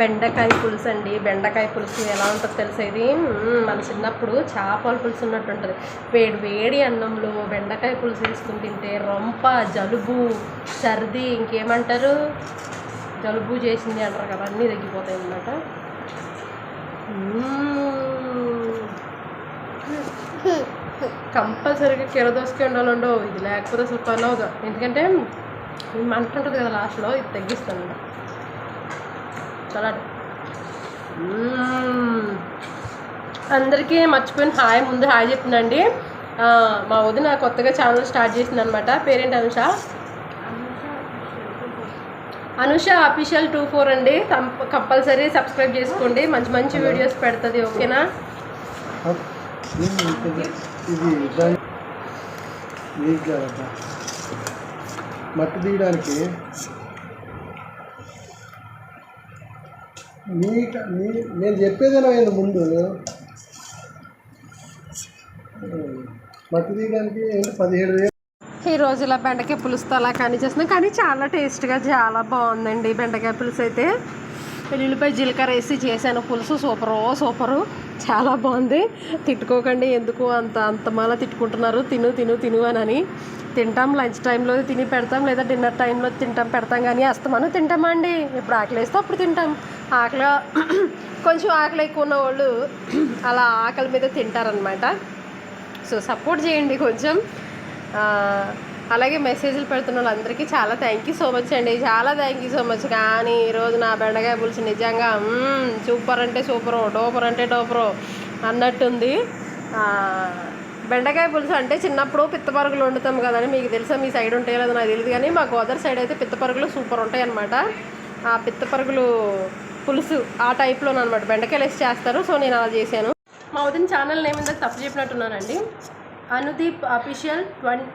బెండకాయ పులుసు అండి. బెండకాయ పులుసు ఎలా ఉంటుందో తెలిసేది ఇది? మన చిన్నప్పుడు చేపల పులుసు ఉన్నట్టు ఉంటుంది. వేడి వేడి అన్నంలో బెండకాయ పులుసు వేసుకుని తింటే రొంప జలుబు సర్ది ఇంకేమంటారు? జలుబు చేసింది అంటారు కదా అన్నీ తగ్గిపోతాయి అన్నమాట. కంపల్సరీగా కిరదోసుకే ఉండాలండో ఇది లేకపోతే అసలు పని అవుదా ఎందుకంటే మంట ఉంటుంది కదా లాస్ట్లో ఇది తగ్గిస్తాను చాలా మ్మ్. అందరికీ మర్చిపోయిన హాయ్ ముందు హాయ్ చెప్తుందండి మా వదిన కొత్తగా ఛానల్ స్టార్ట్ చేసింది అనమాట పేరేంటి Anusha? Anusha official two four అండి. కంప- కంపల్సరీ సబ్స్క్రైబ్ చేసుకోండి. మంచి మంచి వీడియోస్ పెడుతుంది ఓకేనా? మట్టి తీయడానికి నీక నీ నేను చెప్పేదేనా ముందు. మట్టి తీయడానికి ఏంటి? పదిహేడు వేలు. ఈ రోజు ఇలా బెండకాయ పులుసుతో అలా కానీ చేస్తున్నాం. కానీ చాలా టేస్ట్గా చాలా బాగుందండి బెండకాయ పులుసు అయితే. వెల్లుల్లిపాయ జీలకర్ర వేసి చేశాను. పులుసు సూపరు సూపరు. చాలా బాగుంది. తిట్టుకోకండి. ఎందుకు అంత అంత మాల తిట్టుకుంటున్నారు? తిను తిను తిను అని. తింటాం లంచ్ టైంలో తిని పెడతాం లేదా డిన్నర్ టైంలో తింటాం పెడతాం కానీ అస్తమానం తింటామండి. అండి ఆకలి వేస్తే అప్పుడు తింటాం. ఆకలి కొంచెం ఆకలి ఎక్కువ ఉన్న వాళ్ళు అలా ఆకలి మీద తింటారనమాట సో సపోర్ట్ చేయండి కొంచెం. అలాగే మెసేజ్లు పెడుతున్న వాళ్ళందరికీ చాలా థ్యాంక్ యూ సో మచ్ అండి. చాలా థ్యాంక్ యూ సో మచ్ కానీ ఈరోజు నా బెండకాయ పులుసు నిజంగా సూపర్ అంటే సూపరు డోపర్ అంటే డోపరు అన్నట్టుంది. బెండకాయ పులుసు అంటే చిన్నప్పుడు పిత్తపరుగులు వండుతాం కదండి మీకు తెలుసా మీ సైడ్ ఉంటాయో లేదో నాకు తెలియదు కానీ మా గోదావరి సైడ్ అయితే పిత్తపరుగులు సూపర్ ఉంటాయి అనమాట ఆ పిత్తపరుగులు పులుసు ఆ టైప్లో అనమాట బెండకాయలు వేసి చేస్తారు సో నేను అలా చేశాను. మా వదిన ఛానల్ నేమ్ ఇందాక తప్పు చెప్పినట్టున్నానండి Anudeep official twenty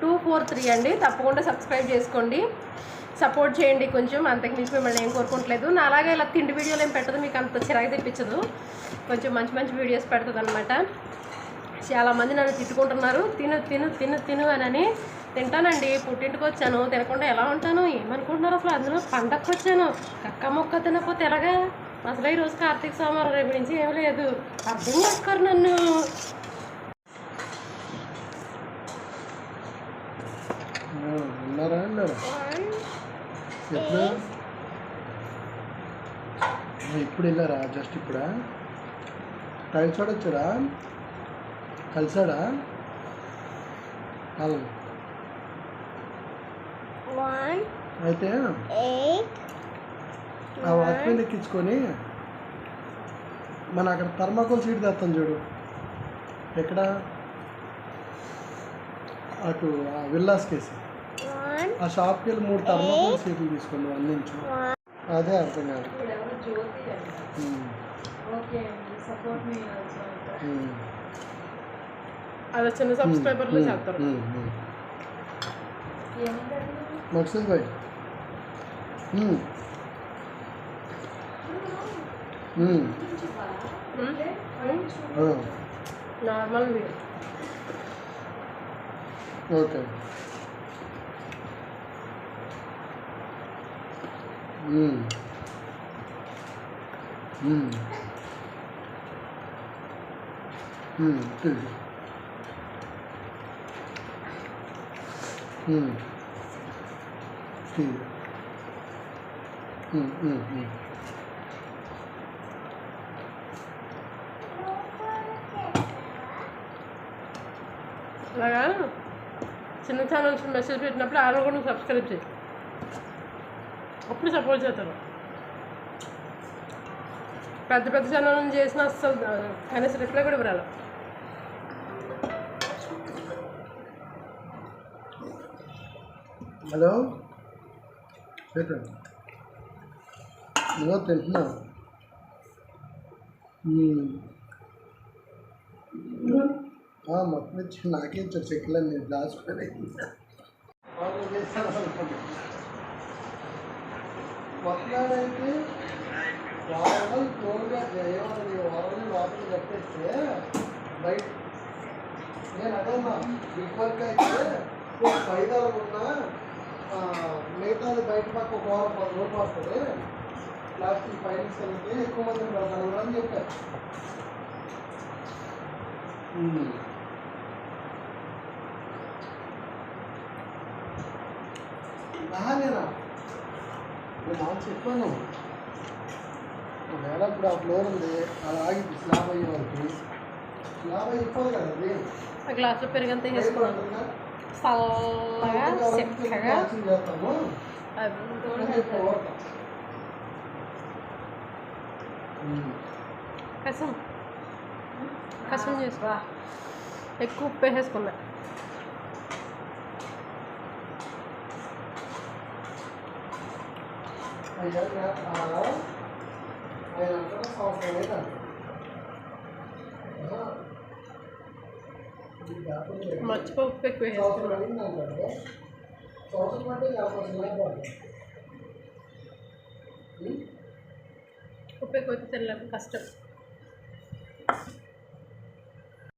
two four three అండి. తప్పకుండా సబ్స్క్రైబ్ చేసుకోండి. సపోర్ట్ చేయండి కొంచెం. అంతకు మించి మిమ్మల్ని ఏం కోరుకోవట్లేదు నా అలాగే ఇలా తిండి వీడియోలు ఏం పెట్టదు మీకు అంత చిరాకు తెప్పించదు. కొంచెం మంచి మంచి వీడియోస్ పెడుతుంది అనమాట చాలామంది నన్ను తిట్టుకుంటున్నారు. తిను తిను తిను తిను అని తింటానండి. పుట్టింటికి వచ్చాను. తినకుండా ఎలా ఉంటాను? ఏమనుకుంటున్నారు అసలు? అందులో పండగకి వచ్చాను. కక్క మొక్క తినకపోతే ఎలాగా? అసలు ఈ రోజు కార్తీక సోమవారం రేపు నుంచి ఏం లేదు. అర్థం చేసుకోరు నన్ను. అన్నారు ఇప్పుడు వెళ్ళారా? జస్ట్ ఇప్పుడా? టైల్స్ చూడొచ్చురా కలిసాడా? One, అయితే ఆ వాచ్మెన్ ఎక్కించుకొని మన అక్కడ థర్మాకోల్ సీట్ తెస్తాం చూడు. ఎక్కడ? అటు ఆ విల్లాస్ కేసి. ఆ షాప్కి వెళ్ళి మూడు థర్మాకోల్ సీట్లు తీసుకుని అందించు అదే అర్థం కాదు. ఉమ్, ఉమ్, అలా చిన్న సబ్స్క్రైబర్లు ఉమ్, చేస్తారు ఉమ్, ఉమ్. మక్సూద్ భాయ్ ఉమ్. ఉమ్, ఆ, నార్మల్ ఓకే ఉమ్. ఉమ్. Hmm. Hmm. Hmm, అలాగా? చిన్న ఛానల్స్ మెసేజ్ పెట్టినప్పుడు ఆరు కూడా సబ్స్క్రైబ్ చేయి. అప్పుడు సపోర్ట్ చేస్తారు. పెద్ద పెద్ద ఛానల్ చేసిన అస్సలు కనీసం రిప్లై కూడా ఇవ్వరాలి హలో? చెప్పండి. నువ్వు తింటున్నావు మొత్తం ఇచ్చి నాకే ఇచ్చారు చెక్కులు నేను దాచుకొని ఆర్డర్ చేస్తాను అనుకోండి మొత్తానికి వారం తోడుగా ఏమని వారం లోపల చెప్పేస్తే బయట నేను అదమ్మా బిగ్ వర్క్ అయితే ఫైదాలు ఉన్నా మిగతాది బయట పక్క ఒక వారం పది రోజులు పడుతుంది. ప్లాస్టిక్ ఫైల్స్ అయితే ఎక్కువ మంది పెడతాను అని చెప్పారు. నానేనా నేను మాకు చెప్పాను. ఒకవేళ ఇప్పుడు ఆ ఫ్లోర్ ఉంది అలా ఆగి స్లాబ్ అయ్యే వరకు. స్లాబ్ అయిపోదు కదా అది. గ్లాసులో పెరిగంత వేసుకున్నాను చల్లగా చిక్కగా చేస్తాము అది అని చెప్పి ఓడతాం. ఉమ్. కసం కసం చేసుకో ఎక్కువ ఉప్పు వేసేసుకున్నా అయ్యా నా- ఆ, ఆయన అంటాడు సంవత్సరం ఏంటంట మర్చిపోపు ఎక్కువ ఉప్పు ఎక్కువ తెల్ల కష్టం.